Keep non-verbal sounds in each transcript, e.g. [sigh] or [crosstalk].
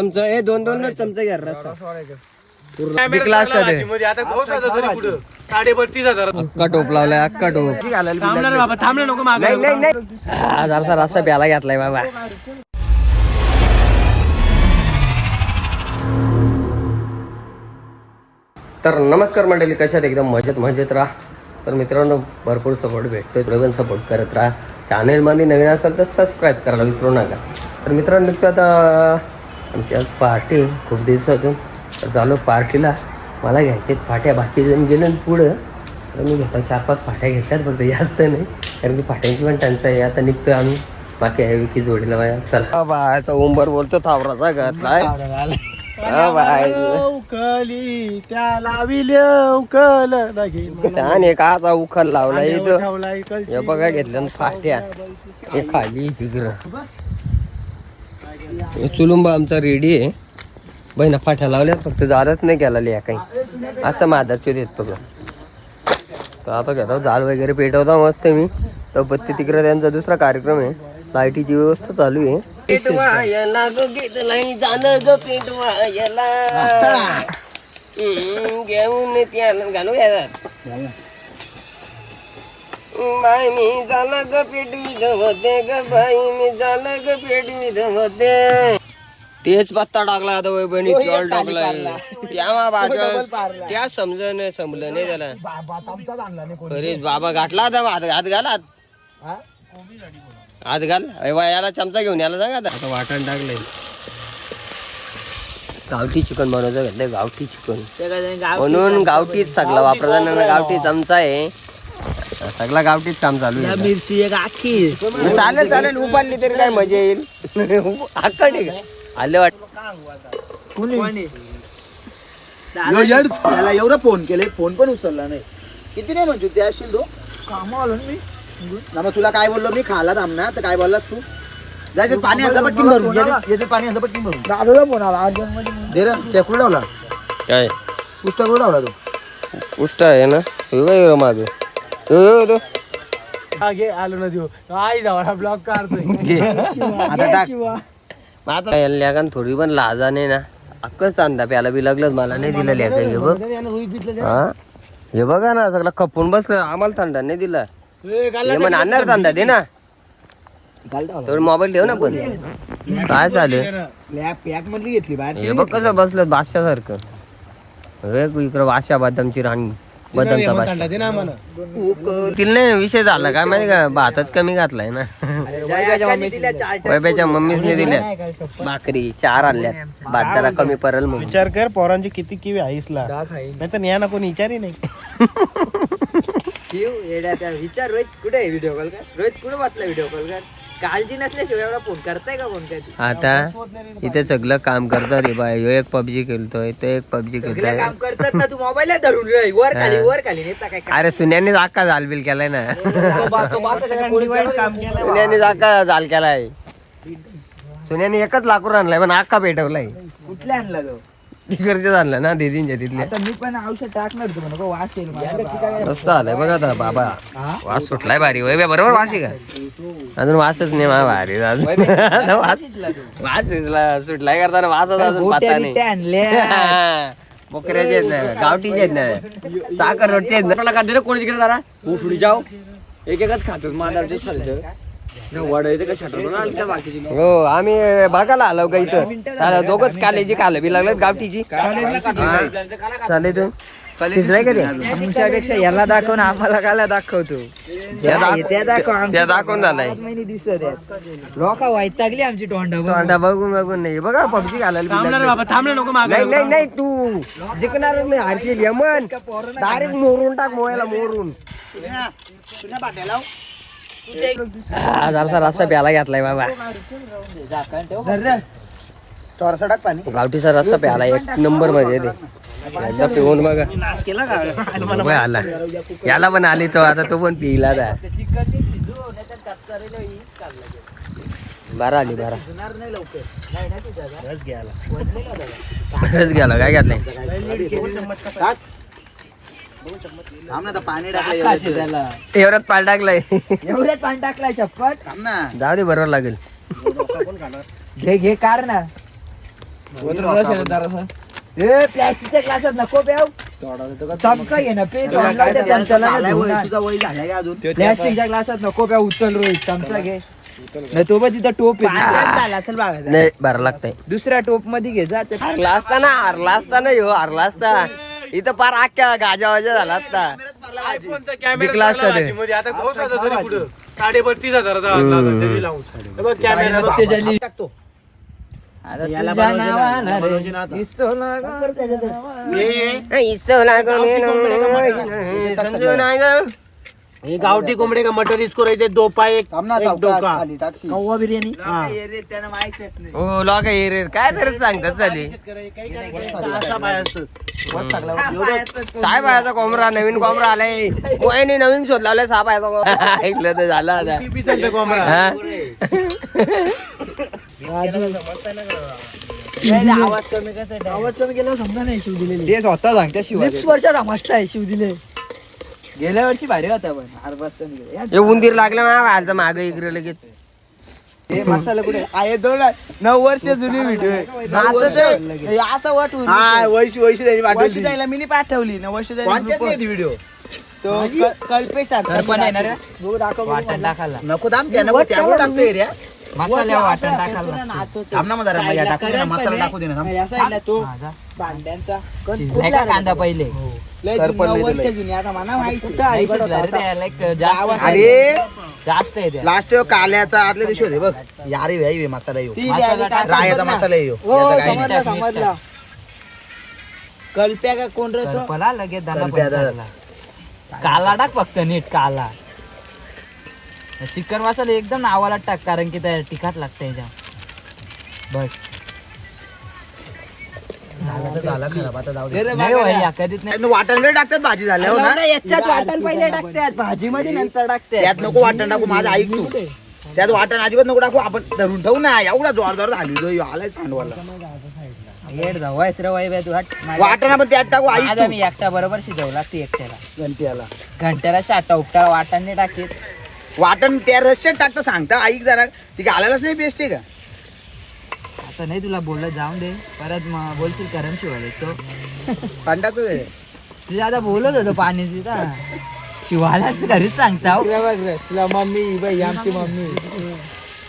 चमचा हे दोन दोन चमचा घ्या जिंकला असता ते पुढं. साडे बत्तीस हजार अक्का टोप लावलाय अक्का टोप. थांबणार बाबा नको मागे. नाही नाही नाही. हा, जरासा रस्ता प्याला घेतलाय बाबा. तर नमस्कार मंडळी कशात एकदम मजेत मजेत राहा. तर मित्रांनो भरपूर सपोर्ट भेटतोय. पण सपोर्ट करत राहा. चॅनेलमध्ये नवीन असाल तर सबस्क्राईब करायला विसरू नका. तर मित्रांनो निघतो आता आमची आज पार्टी आहे, खूप दिवसातून चालू पार्टीला. मला घ्यायचे फाट्या. बाकी जण गेले ना पुढं. तर मी घेता चार पाच फाट्या घेतल्यात फक्त जास्त नाही. कारण की फाट्यांची पण टंचाई आहे. आता निघतोय आम्ही. बाकी आहे विकी जोडीला बाया. चला. बायचा उंबर बोलतो थावराचा घातलाय. बाय उकली त्याला विलवकल आणि काचा उखल लावला इथं. हे बघा घेतलं ना फाट्या. हे खाली तिकडं चुलुंबा आमचा रेडी आहे. बहिणा फाट्या लावल्यात फक्त जारच नाही केला लिया काही. असं मादाचे देत बघ. तर आता घेतो जाल वगैरे पेटवता मस्त मी. तर बत्ती तिकडे त्यांचा दुसरा कार्यक्रम आहे. लाईटीची व्यवस्था चालू आहे. घेऊन घालू यात बाई मी झालं ग पेटवी धवते ग बाई मी झालं ग पेटवी धवते तेच पत्ता टाकला आता वय बहिणी चॉल टाकलाय. त्या मा भाषा त्या समज नाही समजलं नाही त्याला. खरीच बाबा घातला आता हात हात घालात हात. घाल. अरे वा, याला चमचा घेऊन याला सांगा आता. आता वाटण टाकलंय. गावठी चिकन बनवायचं घेतलंय गावठी चिकन. म्हणून गावठीच सगळं वापरता ना गावठी चमचा आहे. सगळा गावठीच काम चालू आहे मिरची एक आखी. चालेल चालेल उपाडली तरी काय मजा येईल. [laughs] आकडे आले वाट त्याला एवढं फोन केले फोन पण उचलला नाही. किती नाही म्हणजे ते असेल तू? काम आलो मी. ना मग तुला काय बोललो मी खाला थांबना तर काय बोललास तू? जायचं पाणी आता पटकीन भरून याचं पाणी आता पटकीन भरून. दादाला फोन आला दे रे त्या कुठं लावला? काय? पुस्तक कुठं लावला तू? उष्ट आहे ना? काय माग तो आलो ना देऊ. आई ब्लॉक काढतोय. आता टाक. आता थोडी पण लाजाने ना अक्कच तांदा प्याला बी लागलं मला नाही दिलं लेखा हे बघ. हा? हे बघा ना सगळं खपून बसलं. आम्हाला थंडा नाही दिला. हे म्हण आणणार थंडा दे ना. तेवढं मोबाईल ठेव ना पण. काय चालेल पॅक मधली घेतली बाहेर हे बघ कसं बसलं बादशा सारखं इकडं बादशा बदामची राणी. दे ना तिला नाही विषय झाला काय माहिती का? भातच कमी घातलाय ना. वैब्याच्या मम्मीसने दिल्या भाकरी चार आणल्यात. भात जरा कमी पडल म्हणून. विचार कर पोरांची किती किवी आईसला नाही तर या ना कोणी विचारही नाही. [laughs] विचार. रोहित कुठे व्हिडिओ कॉल कर? रोहित कुठे बसला व्हिडिओ कॉल कर? काळजी नसल्याशिवाय एवढा फोन करताय का फोन काय आता इथे सगळं काम करतो रे बाय ह्यो एक पबजी खेळतोय तो एक पबजी सगळं खेळतोय. काम करतात ना तू मोबाईल धरून रे वर खाली वर खाली नेता काय अरे सुन्याने आका झालबिल केलाय ना. सुन्याने आका झाल केलाय. सुन्याने एकच लाकूड आणलाय पण आका पेटवलाय. कुठल्या आणला तो? तिकडचे आणलं ना दिदींच्या तिथले. आता मी पण औषध टाकणार होतो म्हणून वास येईल मला. मस्त आलाय बघा आता बाबा. वास सुटलाय भारी. वय बरोबर वास आहे का? अजून वासच नाही मला भारी. अजून वास [laughs] वास शिजला सुटलाय करताना वासच अजून गोट्या पाता नाही बिट्या आणल्या. [laughs] बोकऱ्याचे आहेत ना गावठीचे आहेत ना. साखर रोडचे आहेत ना. मला का दिलं कोणी तिकडे जरा? उफडी जाऊ? एक एकच खातो मादारचे हो आम्ही बघायला आलो का इथं? दोघच कालेजी खालं बी लागलं गावठीची. चालेल तू? शिजलाय का ते? तुमच्यापेक्षा याला दाखव ना आम्हाला काला दाखवतो. त्या दाखवून झालाय. महिने दिसत लोका वैतागली आमची तोंडा बघून. बघून नाही. बघा पबजी घालायला नको मागे. नाही नाही नाही तू. जिंकणारच नाही हरशील यमन. डायरेक्ट मोरून टाक मोयाला मोरून. हा जरासा रस्ता प्याला घेतलाय बाबा. पाणी. गावठीचा रस्ता प्याला एक नंबरमध्ये ते एकदा पिऊन बघा. नाश केला का? [laughs] बघ आला. याला पण आली तो आता तो पण पिला दा बारा आली बारा. रस घ्यायला. खरंच गेला काय घातलंय थांब ना आता पाणी टाकलं एवढ्यात. पाल टाकलाय. एवढ्यात पाणी टाकलाय चप्पट थांब ना. जाऊ दे बरोबर लागेल. घे घे कार ना. ए प्लॅस्टिकच्या ग्लासात नको प्याव चमका घे ना पे झालाय वय, तुझा वय झालाय का अजून? प्लॅस्टिकच्या ग्लासात नको प्याव उचल रोहित चमचा घे. नाही तो पण तिथं टोप पाण्यात झाला असेल नाही बरं लागतंय. दुसऱ्या टोपमध्ये घे जा. ते हरला असता ना हरला असता ना ह्यो हरला असता. इथं पार अख्ख्या गाजा वाजा झाला आयफोनचा विकला कॅमेरा असता ते. आता आता तरी कुठं? साडे बत्तीस हजाराचा आणला होता तरी लावून. हे बघ कॅमेरा बघ. टाकतो. आता याला तुझ्या बनवायचे ना, नावाला रे. बनवायचे ना आता. दिसतो ना ग. हे हे. समजू नाही ग. हे गावठी कोंबडे का मटन इसको रहते दो पाय एक थांब ना एक सावकाश डोका. खाली टाकशी कौवा बिर्याणी? हा. हो लॉक आहे रे काय तरी सांगतात चाली. सहा पाय असतात काय पायाचा कोंबरा नवीन कोंबरा आलाय. वहिनी नवीन शोध लावलाय सहा पायाचा कोंबरा ऐकलं तर झालं आता. ती पिसायचं कोंबडा. हा? आवाज कमी केला समजा नाही शिव दिलेली. ते स्वतः सांगते नेक्स्ट वर्षात मस्त आहे शिव दिले. गेल्या वर्षी भारी होता पण हार्बस्टन. हे उंदीर लागलं ना व्हायचं माग इकडे लगेच. हे मसाला कुठे? आहे दोन नऊ वर्ष जुनी व्हिडिओ असं वाट वैशी वैशी त्यांनी पाठवली. वर्षाला मी पाठवली ना वर्ष व्हिडिओ तो कल्पेश पण नको थांब त्या नको त्यामुळे टाकतो एरिया मसाल्या वाटण टाकायला थांब ना मग जरा मग या टाकून दे ना, मसाला टाकू दे ना थांब. भांड्यांचा शिजलाय का कांदा पहिले? करपललंय तुला. नाही शिजला रे ते, like, जास्त अरे! जास्त आहे. लास्ट काल्याचा आदल्या दिवशी होते बघ. यार हे हे मसाला येऊ. मसाला टाक. रायाचा मसाला येऊ. टाक. कल्प्या का कोण लगेच दाना कल्प्या पण चालला. काला टाक फक्त नीट काला. चिकन मसाला एकदम नावाला टाक कारण की त्या तिखट लागतं याच्या बस. झाला खराब आता जाऊ दे. नाही हो, या. कधीच नाही. वाटण टाकतात भाजी झाल्यावर ना? याच्यात वाटण पहिले टाकतात. भाजी मध्ये नंतर त्यात नको वाटण टाकू माझं ऐक तू. त्यात वाटण अजिबात नको टाकू आपण धरून ठेवू ना. एवढा जोर जोर झाली आलाय सांडवाला येड जाऊ वायस रे वाई बाई तू हट. माझ्या- वाटण आपण त्यात टाकू ऐक मी एकटा बरोबर शिजवला ती एकट्याला. तू घंट्याला. घंट्याला शाटा उपटा वाटण नाही टाकीत. वाटण त्या रश्यात टाकतं सांगता. ऐक जरा. ती घालायलाच नाही पेस्ट आहे का? आता नाही तुला बोललं जाऊन दे. परत मग बोलशील करम शिवायला तो पाणी टाकतो ते. तुझ्या आता बोलत होतो पाणी तिथं शिवायलाच घरीच सांगता हो. मम्मी बाई आमची मम्मी.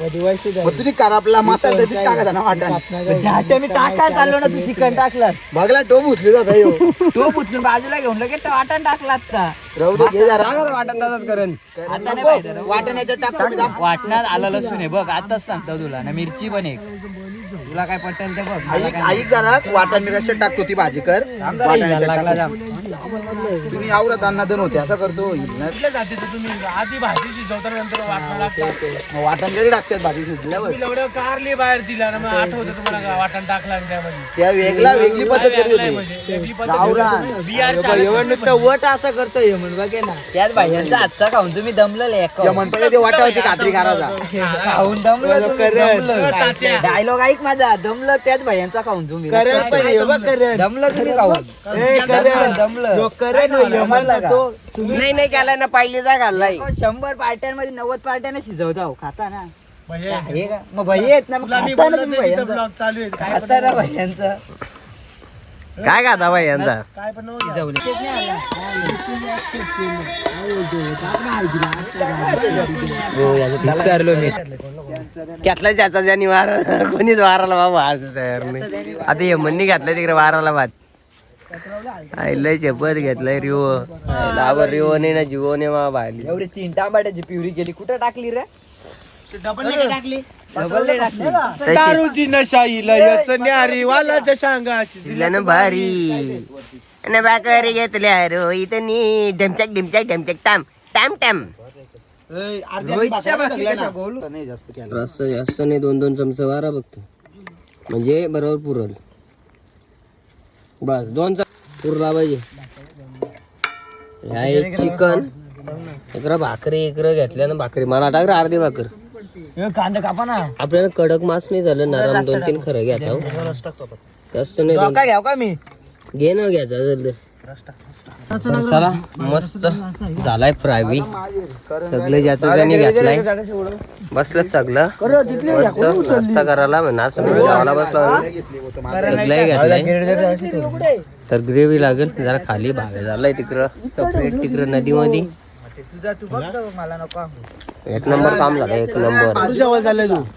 मग तुम्ही करापला मसाला तर तिथे टाकायचा ना वाटण ज्याच्या मी टाकायला चाललो ना तू चिकन टाकलं बघला टोप उचली जाता येऊ. [laughs] तो पुचून बाजूला घेऊन लगेच वाटण टाकला आता. राहू दे घे जरा. वाटण तसंच करेन आता नाही पाहिजे रे. वाटण याच्यात टाकतो मी थांब. वाटणात आलं लसूण आहे बघ आताच सांगतो तुला. ना मिरची पण एक. तुला काय पटेल ते बघ. मला ऐक काय ऐक जरा वाटण मी रश्यात टाकतो ती भाजी कर. वाटण याच्यात लागला टाकतो. जाम. तुम्ही आवडत अन्नदान होते असं करतो. कुठल्या जातीचं तुम्ही? आधी भाजी शिजवताना नंतर वाटण लागतं. मग वाटण कधी टाकतात भाजी शिजल्यावर. एवढं कारली बाहेर दिला ना मग आठवतं तुम्हाला का वाटण टाकला आणि त्यामध्ये? त्या वेगळा वेगळी पद्धत करत होती? म्हणजे वेगळी पद्धत गावरान. बिहार शाळेत वट असं करतोय म्हणून बघे ना. त्याच भाज्यांचा आजचा खाऊन तुम्ही दमलेले म्हणपले ते कात्री करायचा खाऊन दमलं. डायलॉग ऐक माझा दमलं त्याच भाज्यांचा खाऊन तुम्ही. दमलं? तुम्ही खाऊन. दमलं? नाही नाही केलाय ना पहिली जा घाललाय. शंभर पार्ट्यांमध्ये नव्वद पार्ट्याने शिजवता हो खाता ना. म्हणजे हे का? मग भैया आहेत ना मग तुला मी खाता ना बोललो तुम्ही ते तिथं भैयांचं. ब्लॉग चालू आहे. काय खाता ना भैयांचं. काय खाता बाई यांचा काय पण नव्हतं. शिजवले विसरलो मी. घेतला त्याचा ज्याने वारा कोणीच वाराला बाबा आज तयार नाही. आता हे म्हणणी घातलं तिकडे वाराला भात. आईला चपत घेतलाय रिओ. लावर रिओ नाही ना जिओ ने मा भाली एवढी तीन टमाट्याची प्युरी केली. कुठं टाकली रे? डबल टाकली. डबल टाकली. दारूची नशा न्यारी भारी. आणि बाकरी घेतल्या रो इथं नी ढमचक ढमचक ढमचक टाम टाम टाम. नाही जास्त जास्त नाही दोन दोन चमचे वारा बघतो. म्हणजे बरोबर पुरल. बस दोन पुरला पाहिजे ह्या एक चिकन इकडं भाकरी इकडं घेतल्यानं भाकरी मला टाक रे अर्धी भाकर कांदा कापा ना आपल्याला कडक मास नाही झालं नरम दोन तीन खरं घ्या जास्त नाही घ्याव का मी घे ना घ्यायचा जल्दी चला मस्त झालाय फ्राय बी सगळे ज्याचं त्याने घेतलाय बसलं सगळं मस्त नाश्ता करायला नाश्ता जेवायला बसला सगळं घेतलंय तर ग्रेव्ही लागेल. जरा खाली भाग झालाय तिकडं. सपरेट तिकडं नदीमध्ये. एक नंबर काम झालं एक नंबर.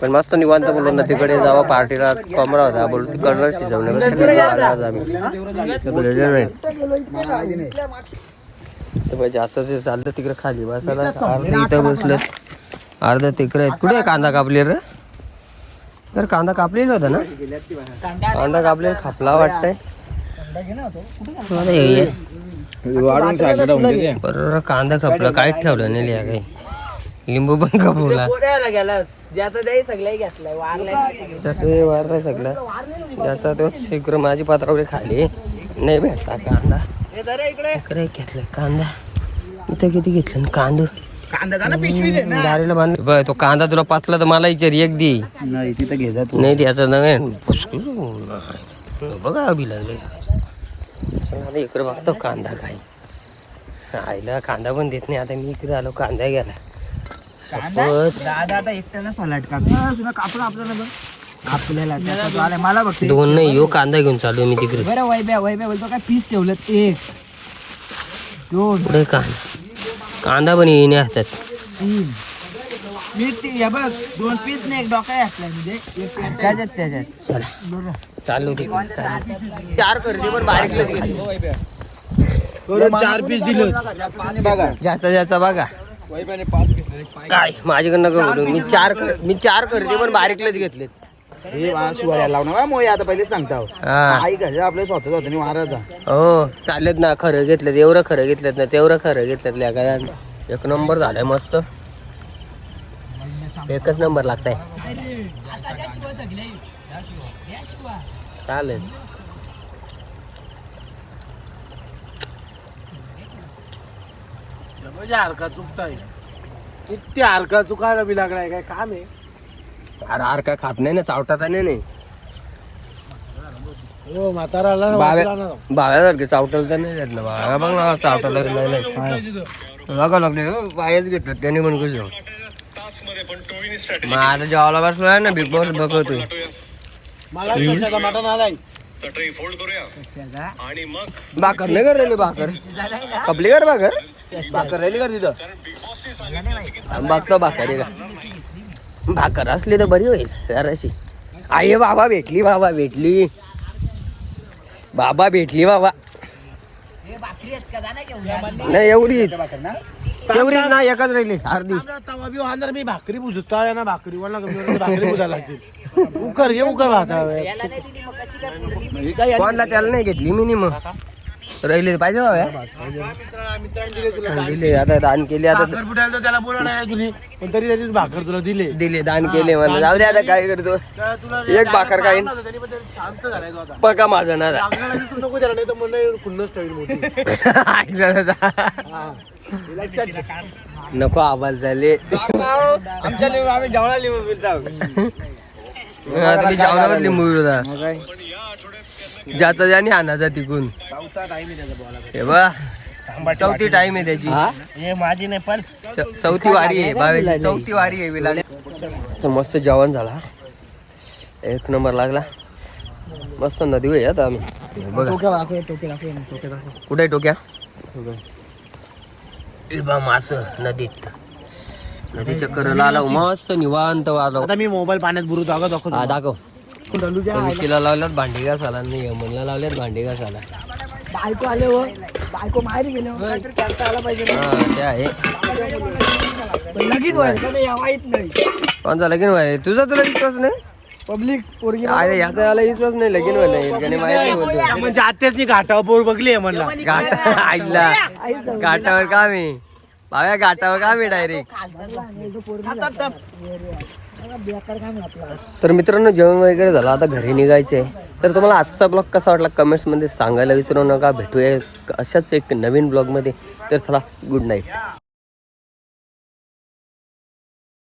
पण मस्त निवांत बोललो ना तिकडे जावा पार्टीला कमरा होता. बोलू तिकडनं शिजवलं जास्त चाललं तिकडे खाली बसायला. अर्धा इथं बसलं अर्धा तिकडे आहेत. कुठे आहे कांदा कापले रे? तर कांदा कापलेला होता ना? कांदा कापलेला खापला वाटतंय. हे ये. बरोबर कांदा कापला काहीच ठेवलं नाही. लिहा काही? लिंबू पण कापवला पोरायला गेलास. ज्याचा घेतलाय वारलाय. त्याचं वारला सगळं. त्याचा तो शीघ्र माझी पात्रावरी खाली. नाही भेटला कांदा. इकडे. घेतलं कांदा. इथं किती घेतलं? कांदा. कांदा झाला पिशवी दे ना. दारीला बांध. तो कांदा तुला पाचला तर मला विचार एक दे. नाही तिथं घे नाही द्यायचं नाही बघा अभि लागले आता इकडे बघतो कांदा काय आईला कांदा पण देत नाही. आता मी इकडे आलो कांदा गेला. दादा आता एकट्याला सलाड आपल्याला बघ. आपल्याला मला बघते दोन नाही यो कांदा घेऊन चालू मी तिकडे. बरं वैब्या वैब्या बोलतो काय पीस ठेवलं एक. दोन. पुढे कांदा. कांदा पण येणे तीन. मी ती हे बघ दोन पीस ने एक डोका घातलाय म्हणजे. एक त्याच्यात त्याच्यात. चला. चार करते पण बारीक चार पीस दिले पाणी बघा ज्याचा ज्याचा बघा. काय? माझ्याकडनं नको बोलू. मी चार कर- मी चार करते पण बारीकलेच घेतलेत. हे वा शिवाय लावणार मोय आता पहिले सांगता हा. आई घरी आपल्या स्वतःच होतं आणि वाराचा हो चालेत ना खरं घेतलं एवढं खरं घेतलं ना तेवढं खरं घेतलं एक नंबर झालाय मस्त. एकच नंबर लागताय. चालेल. म्हणजे हरका चुकताय. किती हरका चुकायला बी लागलाय काय काम आहे? अरे आर काय खात नाही ना चावटाचा नाही नाही. हो म्हातारा आला ना, बाव्या वाचला ना. बाव्यासारखे चावटाला तर नाही ना बाव्या बघ ना चावटाला नाही नाही बघा लागले हो, पायच घेतलं त्याने पण कसं मग आता जेवायला बसलो ना बिग बॉस बघतोय मला स्वतःचा मटण आलाय. भाकर नाही कर राहिली भाकर. कपली कर भाकर. भाकर राहिली कर तिथं. बघतो भाकर आहे का? भाकर असली तर बरी होईल जराशी आई बाबा भेटली बाबा भेटली. बाबा भेटली बाबा. नाही एवढीच. एवढीच ना एकच राहिली अर्धी. तवा बी वाहणार मी भाकरी बुजता ना भाकरी वाला भाकरी बुजायला लागतील. उकर ये उकर भाता. कोणला त्याला नाही घेतली मी मग. राहिली पाहिजे दिले आता दान केले आता त्याला बोलवलं पण तरी त्यांनीच भाकर तुला दिले. दिले दान केले मला जाऊ दे आता काय करतो. एक भाकर आता. पका माझा ना [laughs] नको आवाज झाले. आमच्या लिंबू आम्ही जेवणा लिंबू पिलता. आता मी जेवणावर लिंबू होता ज्याचा ज्याने आणायचा तिकून. हे बा चौथी टाइम आहे त्याची. हे? माझी नाही पण चौथी वारी आहे बावीस चौथी वारी आहे विला तर मस्त जेवण झाला एक नंबर लागला. मस्त नदी आहे आता आम्ही. बघा. कुठे आहे टोक्या. ए बा मास नदीत. नदीच्या करला आला मस्त निवांत आलो आता मी मोबाईल पाण्यात बुरू जागा दाखवतो हा दाखव. विकीला लावल्यात भांडी घासाला नाही यमनला लावल्यात भांडी घासाला बायको आले हो. बायको माहेर गेले हो. काहीतरी करता आला पाहिजे. हा ते आहे. लगीन व्हायला का नाही माहीत नाही. कोणचा लगीन व्हाय तुझा तुला विश्वास नाही? पब्लिक पोरगी अरे याचा याला विश्वास नाही लगीन व्हायला माहिती बोलतो म्हणजे आत्याच नाही घाटावर पोर बघली आहे म्हणला. घाटा आईला. घाटावर काम आहे बाव्या घाटावर काम आहे डायरेक्ट तर मित्रांनो जेवण वगैरे झालं आता घरी निघायचे. तर तुम्हाला आजचा ब्लॉग कसा वाटला कमेंट्समध्ये सांगायला विसरू नका. भेटूया अशाच एक नवीन ब्लॉगमध्ये तर चला गुड नाईट